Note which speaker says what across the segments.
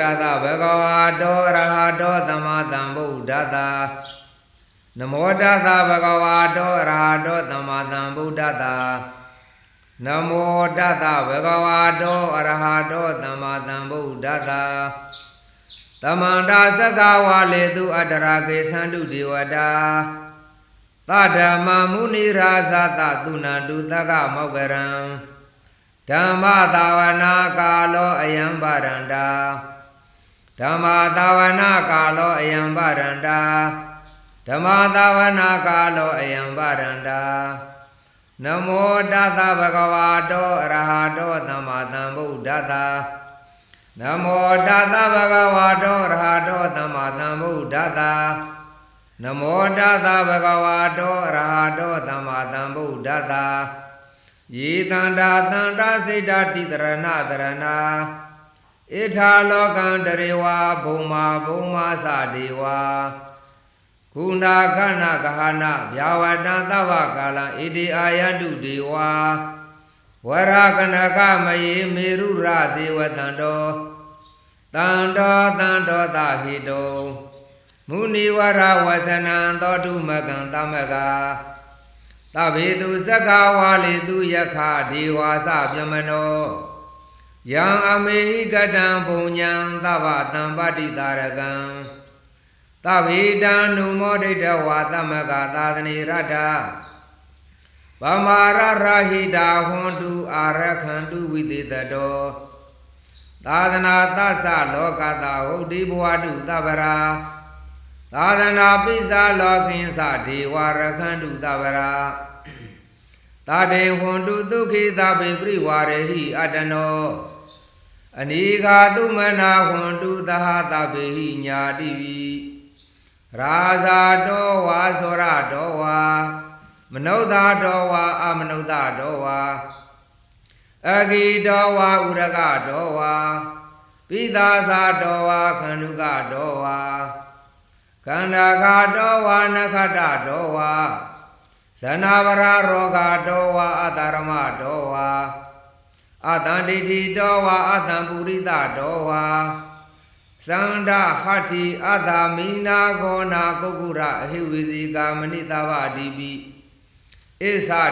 Speaker 1: တသဗဂဝါတောအရဟတောသမ္မာသမ္ဗုဒ္ဓတ္တနမောတသဗဂဝါတောအရဟတောသမ္မာသမ္ဗုဒ္ဓတ္တနမောတသဗဂဝါတောအရဟတောသမ္မာသမ္ဗုဒ္ဓတ္တသမန္တာသက္ကဝါလေတုအတ္တရာကေသန္တုဒေဝတာသဓမ္မမုနိရာဇတသုဏန္တုသက္ကမောက္ကရံဓမ္မသာဝနာကာလောအယံဗရန္တာ ဓမ္မသာဝနာကာလောအယံဗရန္တာဓမ္မသာဝနာကာလောအယံဗရန္တာနမောတသဗ္ဗဂဝါတောအရဟတောသမ္မာသမ္ဗုဒ္ဓတ္တနမောတသဗ္ဗဂဝါတောအရဟတောသမ္မာသမ္ဗုဒ္ဓတ္တနမောတသဗ္ဗဂဝါတောအရဟတောသမ္မာသမ္ဗုဒ္ဓတ္တယေတန္တာတန္တာစိတ်တတိတရဏတရဏ ဣထာလောကံတရေဝဘုံမာဘုံမာသဒေဝကုဏာခဏကဟနာဗျာဝတံသဗ္ဗကာလံဣတိအာယတုဒေဝဝရကနကမယေမေရုရဇေဝတံတောတန္တောတန္တောသဟိတောမုနိဝရဝဇနံသောတုမကံသမကသဗ္ဗေတုသက္ကဝါလေတုယခဒေဝါစပြမနော ယံအမေဟိကတံဘုံညံသဗ္ဗတံပတိတာရကံသဗ္ဗေတံနုမောဒိတဝါသမကသာသနေရတ္ထဗမာရရဟိတာဟွန်တုအာရခန္တုဝိသေတတောသာသနာသသလောကတာဟုတ်ဒီဘဝတုသဗ္ဗရာသာသနာပိစာလောကင်းစဒေဝရခန္တုသဗ္ဗရာ တာတေဟွန်တုဒုက္ခိသဗ္ဗေပရိဝါရဟိအတ္တနောအနိဃာတုမနာဟွန်တုသဟသဗ္ဗေဟိညာတိဝိရာဇာတောဝါသောရတောဝါမနုဿာတောဝါအမနုဿာတောဝါအဂိတောဝါဥရကတောဝါပိသာသာတောဝါခန္ဓုကတောဝါခန္ဓာကတောဝါနခတတောဝါ ဇနာဗရာရောဂတောဝါအတရမတောဝါအတန္တိတိတောဝါအတံပုရိသတောဝါသန္ဒဟတ္ထိအတာမိနာခောနာကုက္ကုရအဟိဝိဇိကာမဏိတဗာတိပိဣ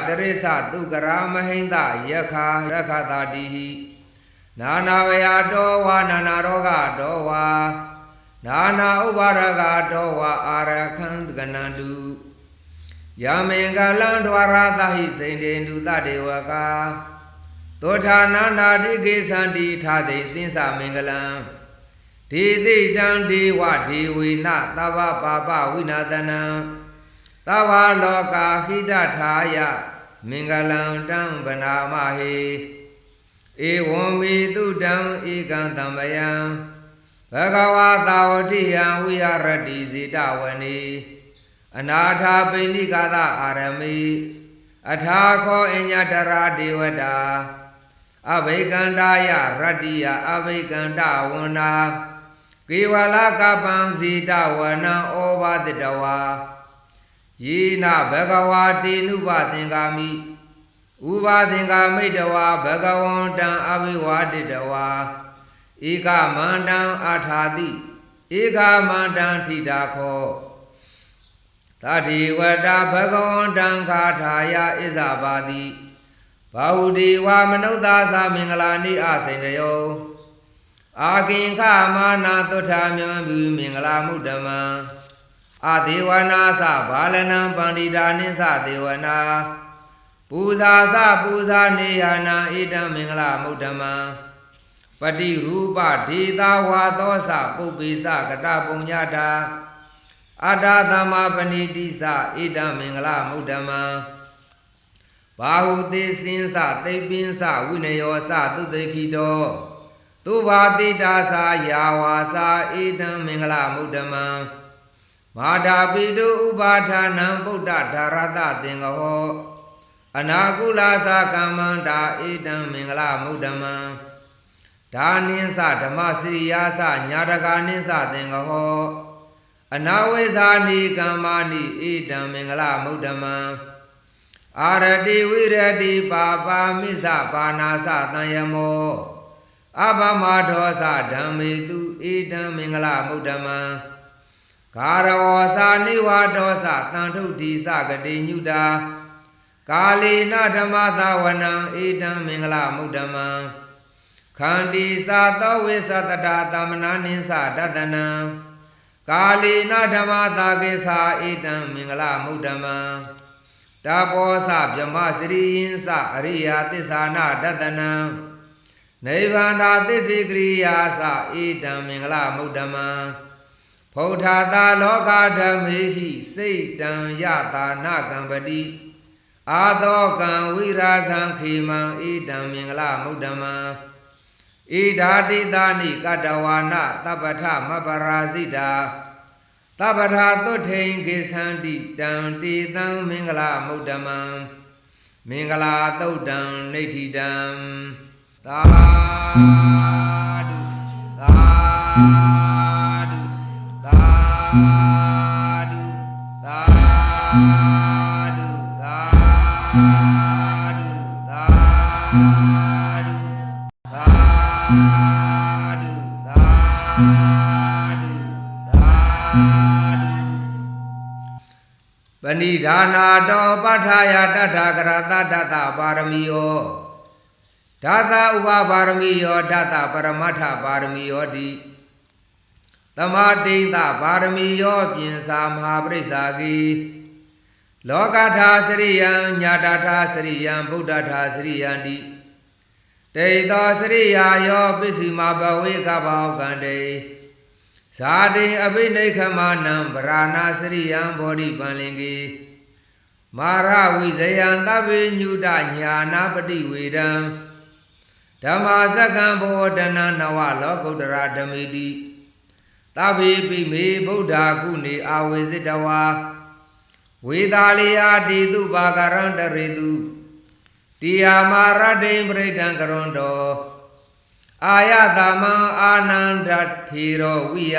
Speaker 1: သတရိသသုကရာမဟိန္တယခာရခတာတိဟိနာနာဝယတောဝါနာနာရောဂတောဝါနာနာဥပါရဂတောဝါအာရခံကနန္တု ယမင်္ဂလံဒွာရသဟိစိန်တေနုတတေဝကာသောထာနန္ဒာတိကေသန္တိထာတိသင်္သမင်္ဂလံဒေသိတံဒေဝဒေဝေနသဗ္ဗပါပဝိနာတနံသဗ္ဗလောကာဟိတထာယမင်္ဂလံတံဗနာမဟေဧဝံမေတုတံဧကံတံမယံဘဂဝါသာဝတိယံဝိဟရတိဇိတဝနေ အနာထာပိဏိကာသအာရမိအထာခောအညတရာဒေဝတာအဘိကန္တာယရတ္တိယအဘိကန္တဝန္နာကေဝလကပံဇိတဝနံဩဘာတတဝါယေနဘဂဝါတေနုပသင်္ကာမိဥပါသင်္ကာမိတဝါဘဂဝန္တံအဘိဝါတတဝါဧကမန္တံအာထာတိဧကမန္တံထိတာခော တတိဝတဘဂဝန္တံခာထာယဣဇပါတိဘာဟုဒီဝမနုဿာသမင်္ဂလာနိအစိန်တယောအာကိင်္ခမာနာသုထာမြံဘုမင်္ဂလာမုဒ္ဓမံအဒေဝနာသဘာလနံပန္တိတာနိသဒေဝနာပူဇာသပူဇာနေယနာဣတံမင်္ဂလာမုဒ္ဓမံပတိရူပဒေတာဝါသောသပုပ္ပိသကတပုံညတာ အတ္တသမပဏိတိသဣတံမင်္ဂလာမုဒ္ဓမံဘာဟုသေစင်းစသိပ္ပင်းစဝိနယောစသုတေခိတောသုဘာတိတာသာယာဝါစာဣဒံမင်္ဂလမုဒ္ဓမံမာတာပိတုဥပါဌာနံဗုဒ္ဓဓာရတသင်္ကဟောအနာကုလာသာကမ္မန္တာဣဒံမင်္ဂလမုဒ္ဓမံဒါနိသဓမ္မစရိယာသညာတကာနိသသင်္ကဟော အနာဝိဇာနိကမ္မာနိဣဒံမင်္ဂလမုဒ္ဓမံအာရတိဝိရတိပါပါမိစ္ဆပါဏာသတံယမောအဘမဒောသဓမ္မေတုဧတံမင်္ဂလမုဒ္ဓမံဂါရဝောသာနိဝါဒောသတန်ထုတိစကတိညုတာကာလေနဓမ္မသာဝနံဧတံမင်္ဂလမုဒ္ဓမံခန္တီသာသောဝိသတတာသမနာနိသဒတနံ ကာလေနဓမ္မသာကေသာဧတံမင်္ဂလမုဒ္ဓမံတဘောသဗြမစရိယင်းသအရိယာသစ္ဆာနာဒတနံနိဗ္ဗာန်သာသစ္စေကရိယာသဧတံမင်္ဂလမုဒ္ဓမံဖုထာတာလောကဓမ္မေဟိစိတ်တံယတာနာကံပတိအာသောကံဝိရာဇံခေမံဧတံမင်္ဂလမုဒ္ဓမံ ဣဓာတိတာနိကတဝါနတပ္ပထမပရာဇိတာတပ္ပထာသုထိန်ခေသန္တိတံတေတံမင်္ဂလမုဒ္ဓမံမင်္ဂလာတုတ်တံနေဋ္ဌိတံသာဓုသာ ပဏိဒါနာတောပဋ္ဌာယတထာကရတတတပါရမီယောဓာတဥပပါရမီယောဓာတပရမတ္ထပါရမီယောတိသမာတိန်တပါရမီယောပြင်စာမဟာပရိစ္ဆာဂီလောကထာစရိယံညာတထာစရိယံဗုဒ္ဓထာစရိယံတိတေသောစရိယာယောပစ္စည်းမဘဝေကဘောကံတေ ဇာတိအဘိနိခမနံဗရာဏစရိယံဘောဓိပန္လင်ကေမာရဝိဇယံသဗ္ဗညုတညာနာပတိဝေဒံဓမ္မာစကံဘောဓနနဝလောကုတ္တရာဓမိတိသဗ္ဗေပိမေဗုဒ္ဓကုနေအာဝေစိတဝါဝေသာလျာတိတုပါကရံတရေတုတိယာမာရတိံပရိဒံကရွန်တော အာယတမံအာနန္ဒထေရောဝိယ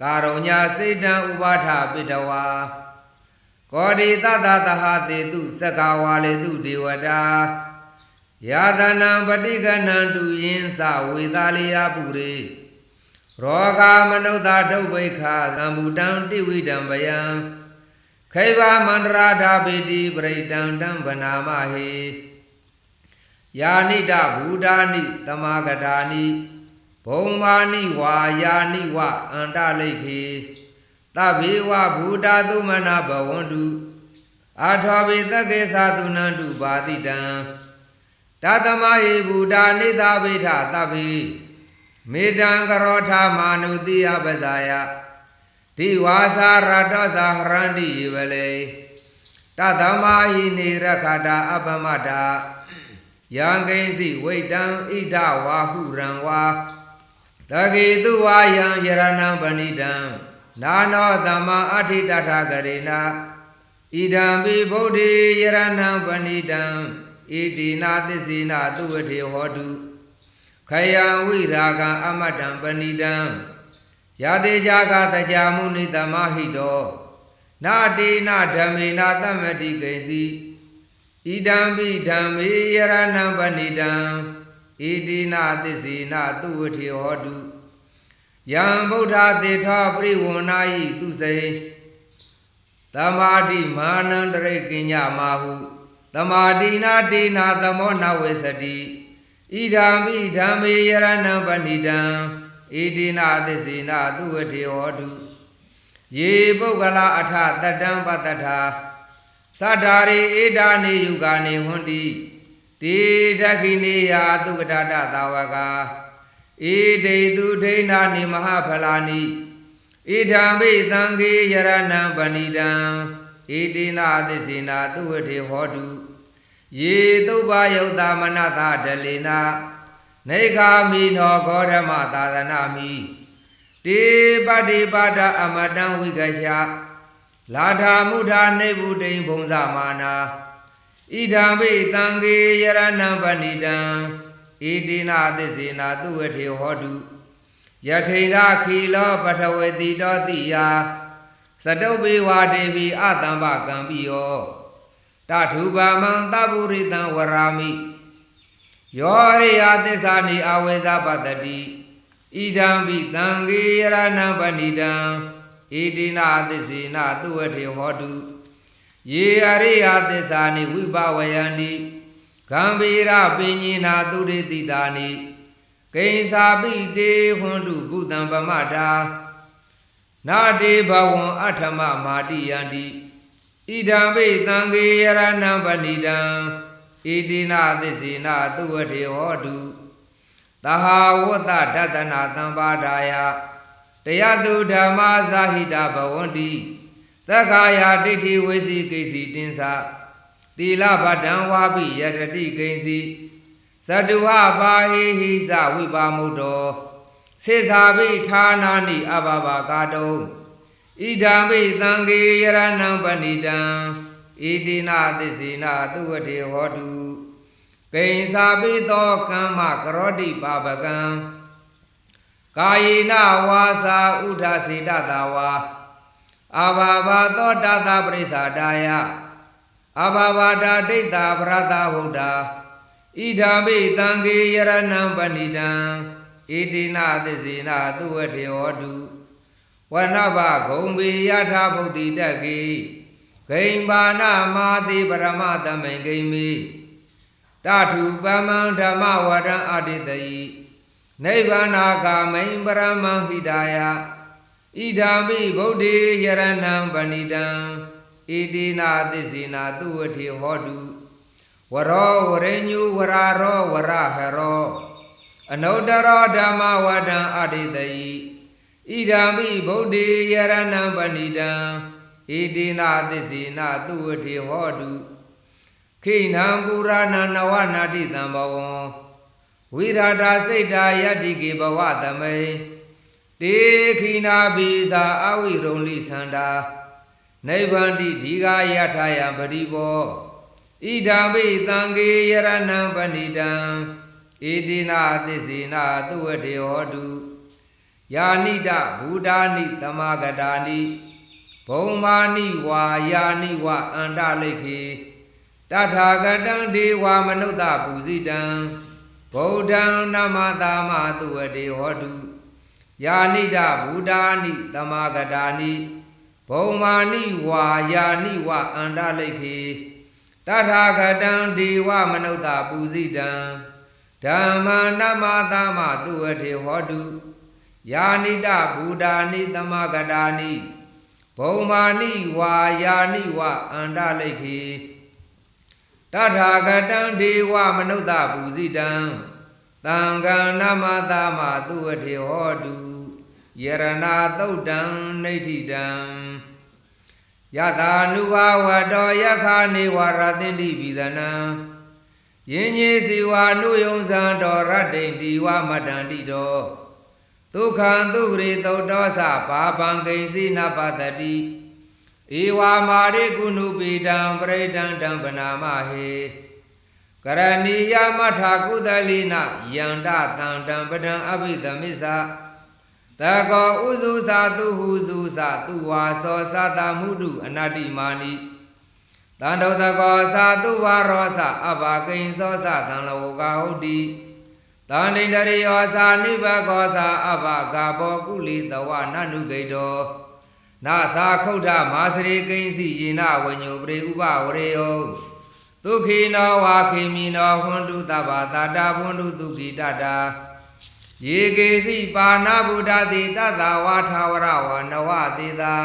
Speaker 1: ကာရုညာစေတံဥပါထပိတဝါကောဒီတတသဟတေတုသက္ကဝါလေတုဒေဝတာယာတနံပฏิကဏံတုယင်းစဝေသာလျာပုရိရောဂာမနုဿဒုဗ္ဗိခသံဘူတံတိဝိတံဗယံခိဗာမန္တရာဓာပိတိပရိတံတံဗနာမဟိ ယာနိတဘူတာနိတမဂတာနိဘုံမာနိဝါယာနိဝအန္တလိခေသဗ္ဗေဝဘူတာသုမနာဘဝန္တုအာထောပိတကေသာသုနန္တုပါတိတံတသမဟိဘူတာနိသဗိထသဗ္ဗေမေတံကရောထာမာနုတိယပဇာယဒီဝါစာရတောဇာဟရန္တိယေဝလေတသမဟိနေရခတာအပမတာ ယံကိဉ္စီဝိတံဣဒဝါဟုရံဝါတကေတုဝါယံယရဏံပဏိတံနာနောသမ္မာအဋ္ဌိတထကရေနာဣဒံပိဗုဒ္ဓေယရဏံပဏိတံဣတိနာသစ္စေနာသူဝထေဟောတုခယံဝိရာဂံအမတ္တံပဏိတံယာတိဇာကတကြမုနိတမဟိတောနာတေနဓမ္မေနာတမတိကေစီ ဣဒံပိဓမ္မေယရဏံပဏိတံဣတိနာသစ္စေနာသူဝထေဟောတုယံဗုဒ္ဓသေထောပရိဝဏာယိသူစေသမာတိမာနန္တရိကညမာဟုသမာတိနာတိနာသမောနဝေစတိဣဒံပိဓမ္မေယရဏံပဏိတံဣတိနာသစ္စေနာသူဝထေဟောတုယေပုဂ္ဂလအထတတံပတ္တထာ သတ္တာရိဧဒါနေယုဂာနေဟွန်တိတိဒခိနေယသုကတတသာဝကာဧဒိတုဒိဏနိမဟာဖလာနိဣဒံဘိသံဃေယရဏံပဏိတံဣတိနာသစ္စေနာသူဝထေဟောတုယေသုဘယုတ်တာမနတဒလေနာနေခာမိနောဂောဓမသာသနာမိတေပတိပါဒအမတံဝိကရှာ လာထာမုထာနေဗုဒိံဘုံဇမာနာဣဒံဘိတံကေယရဏံပဏိတံဣတိနာသစ္စေနာသူဝထေဟောတုယထိန်ရာခီလောပထဝေတိတောတိယစတုပိဝါဒေဝီအတံပကံပိယောတထုပါမံတပုရိတံဝရာမိယောရိယသစ္စာနိအဝေဇပတ္တိဣဒံပိတံဂေယရဏံပဏိတံ ဣတိနာသစ္စေနသူဝထေဟောတုယေအရိယသစ္စာနိဝိဘဝယန္တိဂံဗီရပိညိနာသူရိတိတာနိကိဉ္စာပိတေဟွန်တုကုတံပမတာနာတေဘဝံအထမမာတိယန္တိဣဒံပိသံဃေယရဏံပဏိတံဣတိနာသစ္စေနသူဝထေဟောတုသဟာဝတ္တဒတနာတံပါဒာယ တရားသူဓမ္မဇာဟိတဘဝန္တိသက္ကာယဒိဋ္ဌိဝိစီကိစီတင်္စသီလဗဒံဝါပိယတတိကိဉ္စီသတုဟပါဟိဟိသဝိပါမုတ္တောစေသာပိဌာနာနိအဘဘကာတုံဣဒံပိသံဃေယရဏံပဏိတံဣတိနာသစ္စေနာသူဝတေဟောတုကိဉ္စာပိသောကမ္မကရောတိပါပကံ ကာယေနဝါစာဥဒ္ဓစေတတာဝါအာဘာဘာသောတတပရိစ္ဆာတာယအာဘာဘာတာဒိဋ္ဌာဗရတဟုတ္တာဣဒာမိတံဃေယရဏံပဏိတံဣတိနာသစ္စေနာသူဝထေဟောတုဝနဘဂုံပေယထာဗုဒ္ဓိတကေဂိမ်ပါဏမာတိပရမတမိန်ဂိမ်မိတထုပမံဓမ္မဝရံအတိတယိ နိဗ္ဗာနာဂမိန်ပရမဟိတာယဣဒာမိဗုဒ္ဓေယရဏံပဏိတံဣတိနာသစ္စေနာသူဝထေဟောတုဝရောဝရိညုဝရာရောဝရဟရောအနုတ္တရောဓမ္မဝဒံအတိတယိဣဒာမိဗုဒ္ဓေယရဏံပဏိတံဣတိနာသစ္စေနာသူဝထေဟောတုခိဏံပုရာဏနဝနာတိတံဘဝံ ဝိရာတာစိတ်တာယတ္တိကေဘဝသမိန်တေခိနာဘိသာအဝိရုံလိသန္တာနိဗ္ဗန္တိဒီဃာယထာယပရိဘောဣဒာပိသံဃေယရဏံပဏိတံဣတိနာသစ္စေနာသူဝတေဟောတုယာနိတဘူတာနိတမဂတာနိဘုံမာနိဝါယာနိဝအန္တလိခေတထာဂတံဒေဝမနုဿပူဇိတံ ဗုဒ္ဓံနမတာမသူဝတေဟောတုယာနိဒဘူတာနိတမဂတာနိဘုံမာနိဝါယာနိဝအန္တလိခေတထာဂတံဒေဝမနုဿပူဇိတံဓမ္မနမတာမသူဝတေဟောတုယာနိတဘူတာနိတမဂတာနိဘုံမာနိဝါယာနိဝအန္တလိခေ တထာဂတံဒေဝမနုဿပူဇိတံသံဃာနမတာမသူဝထေဟောတုယရဏသုတ်တံနေဋ္ဌိတံယတာနုဘာဝတောယခာနေဝရသင်္တိပိသနံယင်းကြီးစီဝါနုယုံဇံတော်ရတ္တိတိဝမတ္တန္တိတောဒုက္ခံဒုက္ခရေသုတ်တောသဘာပံကိဉ္စီနပတတိ ဧဝမာရိကုဏုပိတံပရိဒံတံပနာမဟေကရဏီယမထာကုသလိနယန္တတံတံပဒံအဘိသမစ္ဆာတကောဥစုသာသူဟုစုသာသူဝါသောသတမုဒုအနတ္တိမာနိတန္တောတကောသာသူဝါရောသအဘာကိဉ္စောသသံလောကဟုတ်တိတန္တိတရိယောသာနိဘကောသာအဘာဂဘောကုလိတဝနနုဂိတော နာသာခုဒ္ဓမာစရိကိဉ္စီယေနဝညုပရိဥပဝရေယောဒုခိနောဝါခိမိနောဟွန္တုတဗ္ဗတာတာဘွန္တုဒုခိတတာယေကေစီပါဏဗုဒ္ဓတိတတဝါထာဝရဝနဝတိတာ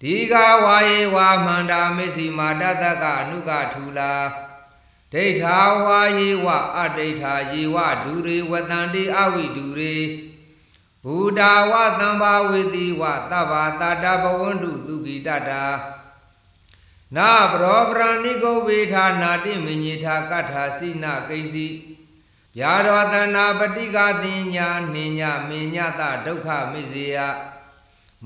Speaker 1: ဒီဃဝါယေဝမန္တာမစ္စီမာတတကအနုကထူလာဒိဋ္ဌာဝါယေဝအဒိဋ္ဌာယေဝဒူရေဝတန္တိအဝိဒူရေ ဘူတာဝသံဘာဝေတိဝသဗ္ဗတာတဘဝန္တုသူကိတတာနာပရောပရဏိကုဝေထာနာတိမညေထာကထာစိနကိစီဗျာရောတနာပတိကတင်ညာနိညာမညတဒုက္ခမိစေယ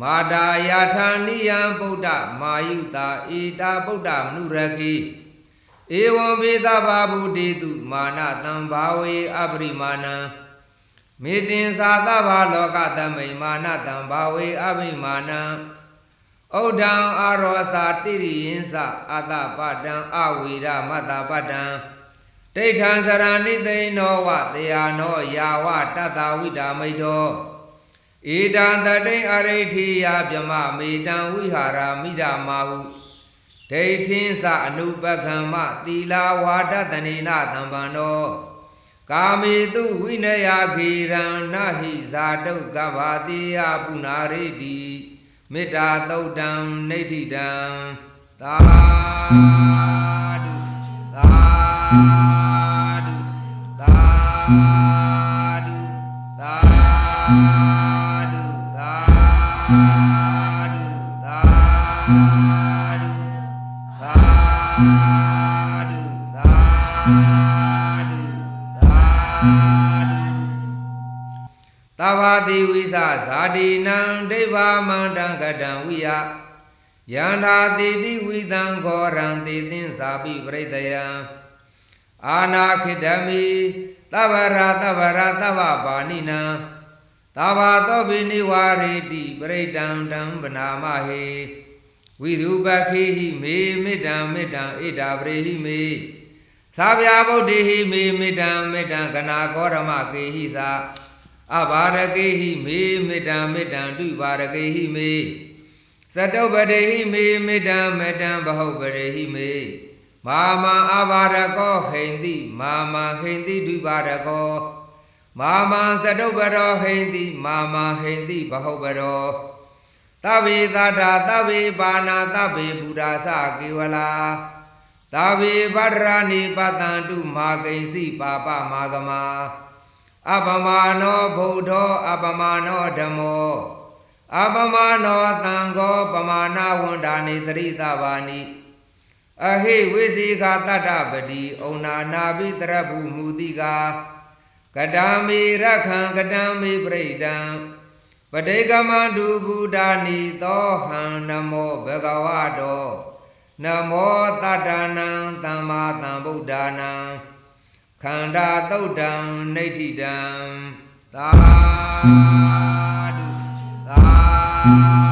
Speaker 1: မာတာယာထာနိယံဗုဒ္ဓမာယုတာဧတာဗုဒ္ဓမနုရခိဧဝံဘေသဘာဗုတေတုမာနတံဘာဝေအပရိမာဏံ မေတင်သာသဘာလောကသမိမာနတံဘာဝေအပရိမာဏံဩဒံအာရောသာတိရိယင်းစအတပတံအဝိရမတပတံဒိဋ္ဌံစရဏိသိနောဝတေယနောယာဝတတ္တဝိတာမိတောဧတံတတိအရိဋ္ဌိယဗြမမေတံဝိဟာရမိဒမာဟုဒိဋ္ဌိသအနုပကမ္မသီလာဝါဒတနေနသံပန္နော ကာမေတုဝိနယခေရံနဟိဇာတုကဗ္ဗတိယပုနာရိတိမေတ္တာသုတ်တံနေဋ္ဌိတံသာဓုသာဓုသာဓုသာဓု ဇာတိနံဒိဗ္ဗမန္တံကတံဝိယယန္တာတိတိဝိတံခောရံတိသင်္စာပိပရိတယံအာနာခိတမိသဗ္ဗရာသဗ္ဗရာသဗ္ဗပါဏိနံသဗ္ဗသောပိနိဝါရေတိပရိတံတံဗနာမဟေဝိရူပခေဟိမေမေတ္တံမေတ္တံဣဒာပရိဟိမေသာဗျာဗုဒ္ဓိဟိမေမေတ္တံမေတ္တံကနာကောရမကေဟိသာ အဘာရကေဟိမေမေတ္တံမေတ္တံဒုဘာရကေဟိမေသတုပ္ပတေဟိမေမေတ္တံမေတ္တံဘဟုပရေဟိမေမာမံအဘာရကောဟိန္တိမာမံဟိန္တိဒုဘာရကောမာမံသတုပ္ပရောဟိန္တိမာမံဟိန္တိဘဟုပရောသဗ္ဗေသတ္တာသဗ္ဗေပါဏာသဗ္ဗေဘုရားစကေဝလာသဗ္ဗေဗဒရာဏိပတံတုမာကိဉ္စီပါပမာဂမာ အပမာနောဗုဒ္ဓောအပမာနောဓမ္မောအပမာနောသံဃောပမာဏဝန္ဒာနိတရိသဘာနိအဟိဝိစီခာတတ္တပတိဩနာနာပိတရဗုမူတိကာကတံမေရခံကတံမေပရိဒံပဋိကမန္တုဘုဒ္ဓာနိသောဟံနမောဘဂဝတောနမောတတ္တနံသမ္မာသမ္ဗုဒ္ဓါနံ ခန္ဓာသုတ်တံနေဋ္ဌိတံသာဓုသာ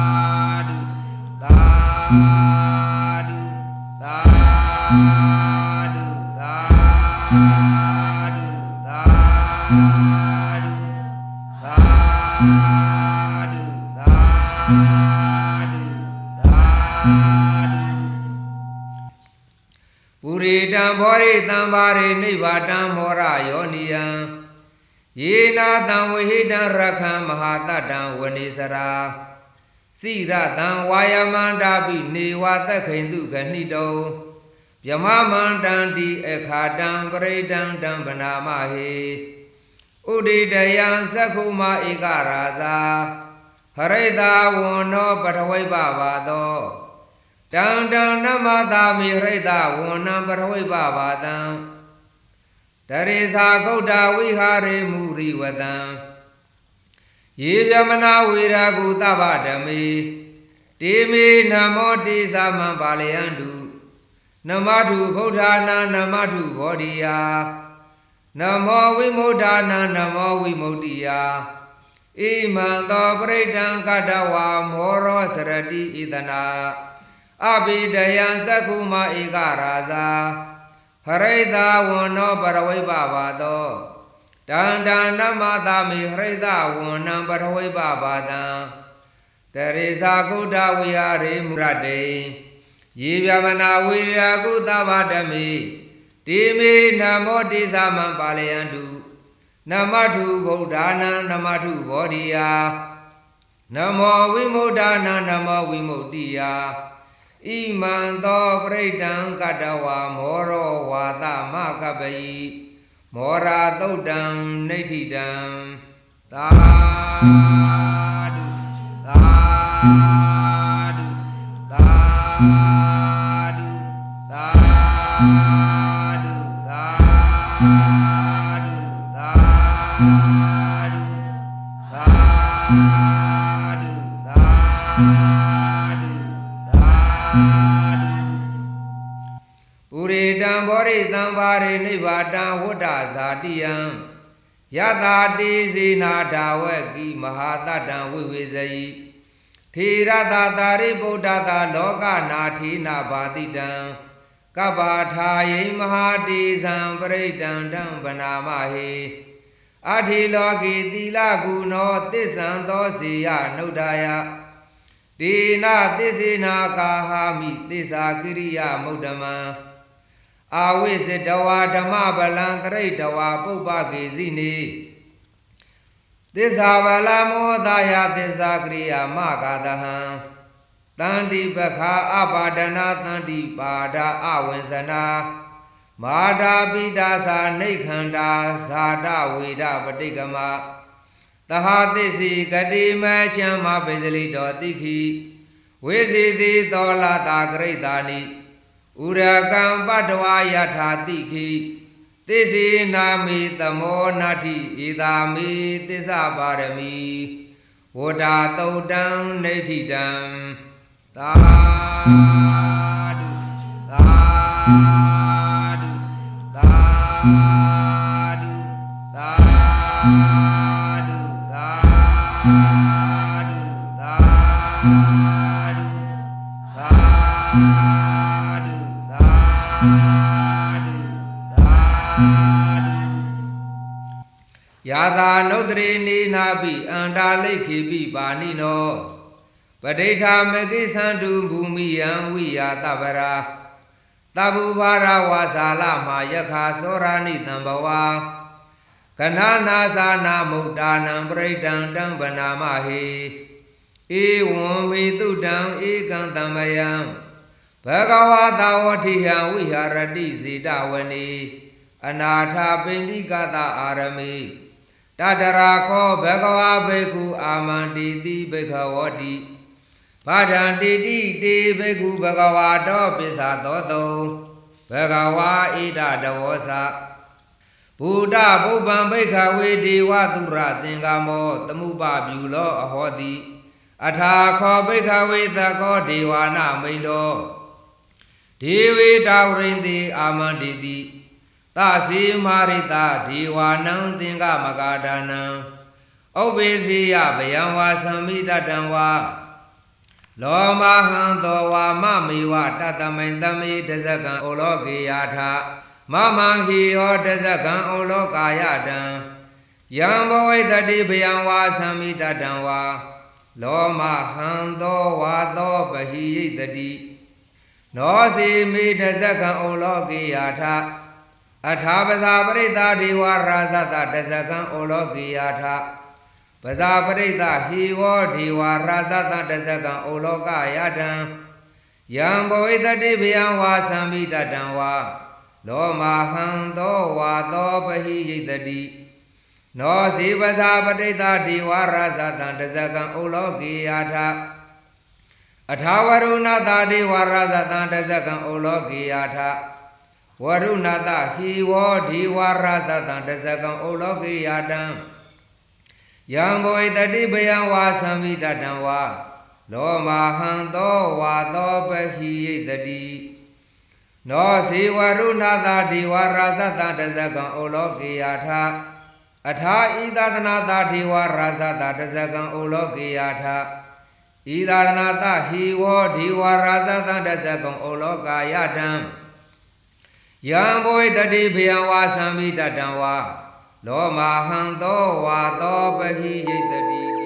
Speaker 1: ရိတံပါရိနိဗ္ဗာတံမောရယောနိယံယေနာတံဝဟိတံရခံမဟာတတံဝနေစရာစိရတံဝါယမန္တာပိနေဝသက္ခိန်တုခဏိတောယမမန္တံတိအခါတံပရိဒံတံဗနာမဟေဥဒိတယံသက္ခုမဧကရာဇာဟရိတာဝန္နောပထဝိပဘာသော တံတံနမတာမိဟရိတဝန္နံပထဝိပဘာတံတရေသာဂௌတဝိဟာရေမူရိဝတံယေဗျမနာဝေရာကုသဗ္ဗဓမေတေမေနမောတိသမံပါလယန္တုနမထုဗုဒ္ဓနာနမထုဘောဓိယာနမောဝိမု ddha နာနမောဝိမု ddhi ယာဣမံသောပရိဒံကတဝါမောရောစရတိဣတနာ အဘိဒယံသက္ခုမဧကရာဇာဟရိတာဝန္နောပရဝိပဘာသောတန္တနမတာမိဟရိတဝန္နံပရဝိပဘာတံတရေသာကုဋ္ဌဝိဟာရေမူရတေယေဗျမနာဝိရာကုသဗ္ဗဓမေတိမေနမောတိသမံပါလယန္တုနမထုဗုဒ္ဓနာနမထုဘောဓိယာနမောဝိမု ddha နာနမောဝိမု ddhi ယာ ဣမံသောပရိဒံကတဝါမောရောဝါသမကပယိမောရာသုတ်တံနေဋ္ဌိတံသာဓုသာ ရိတံပါရိနိဗ္ဗာတံဝဋ္ဌဇာတိယံယတာတိစေနာဒါဝကိမဟာတတံဝိဝေဇယိထေရတာတာရိဗုဒ္ဓတာလောကနာထေနာဘာတိတံကပ္ပါထာယိမဟာတိဇံပရိတံတံဗနာမဟိအထိလောကိသီလကုနောသစ္ဆံသောစီယနုဒ္ဒယဒေနသစ္စေနာကာဟာမိသစ္စာကိရိယမုဒ္ဓမံ အာဝိစတဝါဓမ္မဗလံတရိတဝါပုပ္ပကေစီနိသစ္စာဗလမောဒယသစ္စာကရိယာမကာတဟံတန္တိပခာအပါဒနာတန္တိပါဒအဝိဇ္ဇနာမာဒာပိဒါသာနေခန္ဓာဇာတဝေဒပဋိကမတဟသစ္စီကတိမရှံမပိစလိတောတိခိဝေစီတိသောလတာဂရိတာနိ ဥရကံပတ္တဝါယထာတိခိသစ္စေနာမိသမောနာတိဧတာမိသစ္စာပါရမီဝဒာတုတ်တံနေဋ္ဌိတံသာဓုသာဓုသာဓုသာဓု ယာသာနုတ္တရေနေနာပိအန္တာလိခေပိပါဏိနောပဋိဌာမကိသန္တုဘူမိယံဝိယာတပရာတဗုဘာရဝါစာလမယခာသောရာနိတံဘဝကဏနာသာနာမုဒ္ဒါနံပရိဒံတံဗနာမဟိဧဝံမေတုတံဧကံတမယံဘဂဝါတာဝတိယံဝိဟာရတိဇေတဝနေအနာထပိန္တိကတအာရမေ တတရာခောဘဂဝါဘေကုအာမန္တိတိဘေခဝတိဘာဒံတိတိတေဘေကုဘဂဝါတောပိစ္ဆာသောတုံဘဂဝါဣဒတဝောသဘုဒ္ဓဘုဗ္ဗံဘိခဝေဒေဝသူရသင်္ကာမောတမှုပပြူလောအဟောတိအထာခောဘိခဝေသကောဒေဝနာမိန်တောဒေဝေတာဝရိန္တိအာမန္တိတိ သစီမာရိတာဒေဝနံသင်္ကမကာဒနံဥပ္ပေစီယဗယံဝါသံမိတတံဝါလောမဟံသောဝါမမေဝတတမိန်တမေတဇကံဩလောကေယာထမမံဟိယောတဇကံဩလောကာယတံယံဘဝိတတိဗယံဝါသံမိတတံဝါလောမဟံသောဝါသောပဟိယိတတိနောစီမေတဇကံဩလောကေယာထ အထာပဇာပရိသဒေဝရာဇတတဇကံဩလောကေယာထပဇာပရိသဟိဝောဒေဝရာဇတတဇကံဩလောကယတံယံဘဝိတတိဗယံဝါသံမိတတံဝါလောမဟံသောဝါသောပဟိယိတတိနောဇေပဇာပရိသဒေဝရာဇတံတဇကံဩလောကေယာထအထာဝရုဏတာဒေဝရာဇတံတဇကံဩလောကေယာထ ဝရုဏတဟိဝောဒီဝရသတံတဇကံဩလောကေယတံယံဘောဣတတိဘယံဝါသံမိတတံဝါလောမဟံသောဝါသောပဟိယိတတိနောစေဝရုဏတဒီဝရသတံတဇကံဩလောကေယထအထာဤသဒနာတဒီဝရသတတဇကံဩလောကေယထဤသဒနာတဟိဝောဒီဝရသတံတဇကံဩလောကာယတံ ယံဘဝိတတိဘယံဝါသံမိတတံဝါလောမဟံသောဝါသောပဟိယိတတိ